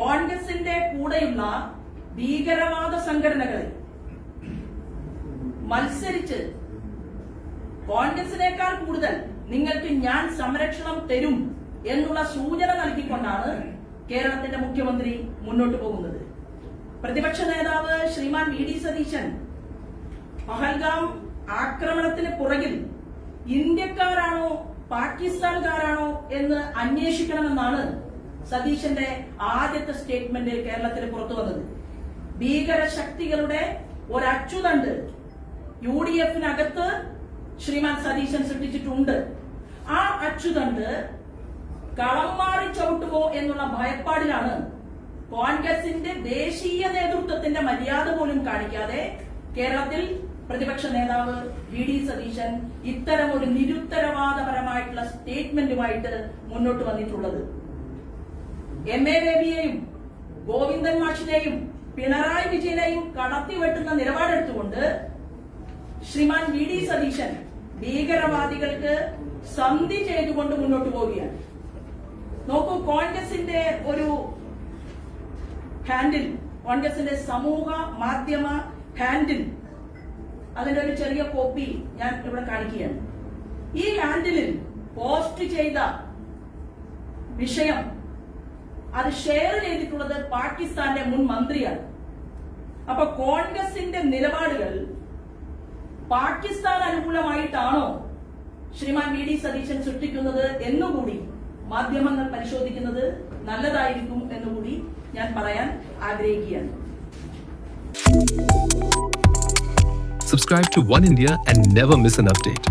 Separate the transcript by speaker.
Speaker 1: കോൺഗ്രസിന്റെ കൂടെയുള്ള ഭീകരവാദ സംഘടനകളെ മത്സരിച്ച് കോൺഗ്രസിനേക്കാൾ കൂടുതൽ നിങ്ങൾക്ക് ഞാൻ സംരക്ഷണം തരും എന്നുള്ള സൂചന നൽകിക്കൊണ്ടാണ് കേരളത്തിന്റെ മുഖ്യമന്ത്രി മുന്നോട്ട് പോകുന്നത്. പ്രതിപക്ഷ നേതാവ് ശ്രീമാൻ വി ഡി സതീശൻ പഹൽഗാം ആക്രമണത്തിന് പുറകിൽ ഇന്ത്യക്കാരാണോ പാകിസ്ഥാൻകാരാണോ എന്ന് അന്വേഷിക്കണമെന്നാണ് സതീശന്റെ ആദ്യത്തെ സ്റ്റേറ്റ്മെന്റ് കേരളത്തിൽ പുറത്തു വന്നത്. ഭീകര ശക്തികളുടെ ഒരച്ചുതണ്ട് യു ഡി എഫിനകത്ത് ശ്രീമാൻ സതീശൻ സൃഷ്ടിച്ചിട്ടുണ്ട്. ആ അച്ചുതണ്ട് കളം മാറി ചവിട്ടുമോ എന്നുള്ള ഭയപ്പാടിലാണ് കോൺഗ്രസിന്റെ ദേശീയ നേതൃത്വത്തിന്റെ മര്യാദ പോലും കാണിക്കാതെ കേരളത്തിൽ പ്രതിപക്ഷ നേതാവ് വി ഡി സതീശൻ ഇത്തരം ഒരു നിരുത്തരവാദപരമായിട്ടുള്ള സ്റ്റേറ്റ്മെന്റുമായിട്ട് മുന്നോട്ട് വന്നിട്ടുള്ളത്. എം എ ബേബിയെയും ഗോവിന്ദൻ മാഷിനെയും പിണറായി വിജയനെയും കടത്തിവെട്ടുന്ന നിലപാടെടുത്തുകൊണ്ട് ശ്രീമാൻ വി ഡി സതീശൻ ഭീകരവാദികൾക്ക് സന്ധി ചെയ്തുകൊണ്ട് മുന്നോട്ട് പോവുകയാണ്. നോക്കൂ കോൺഗ്രസിന്റെ ഒരു ഹാൻഡിൽ കോൺഗ്രസിന്റെ സമൂഹ മാധ്യമ ഹാൻഡിൽ അതിന്റെ ഒരു ചെറിയ കോപ്പി ഞാൻ ഇവിടെ കാണിക്കുകയാണ്. ഈ ഹാൻഡിലിൽ പോസ്റ്റ് ചെയ്ത വിഷയം അത് ഷെയർ ചെയ്തിട്ടുള്ളത് പാകിസ്ഥാന്റെ മുൻ മന്ത്രിയാണ് അപ്പൊ കോൺഗ്രസിന്റെ നിലപാടുകൾ പാകിസ്ഥാൻ അനുകൂലമായിട്ടാണോ ശ്രീമാൻ വി ഡി സതീശൻ സൃഷ്ടിക്കുന്നത് എന്നുകൂടി മാധ്യമങ്ങൾ പരിശോധിക്കുന്നത് നല്ലതായിരിക്കും എന്നുകൂടി ഞാൻ പറയാൻ ആഗ്രഹിക്കുകയാണ്
Speaker 2: Subscribe to One India and never miss an update.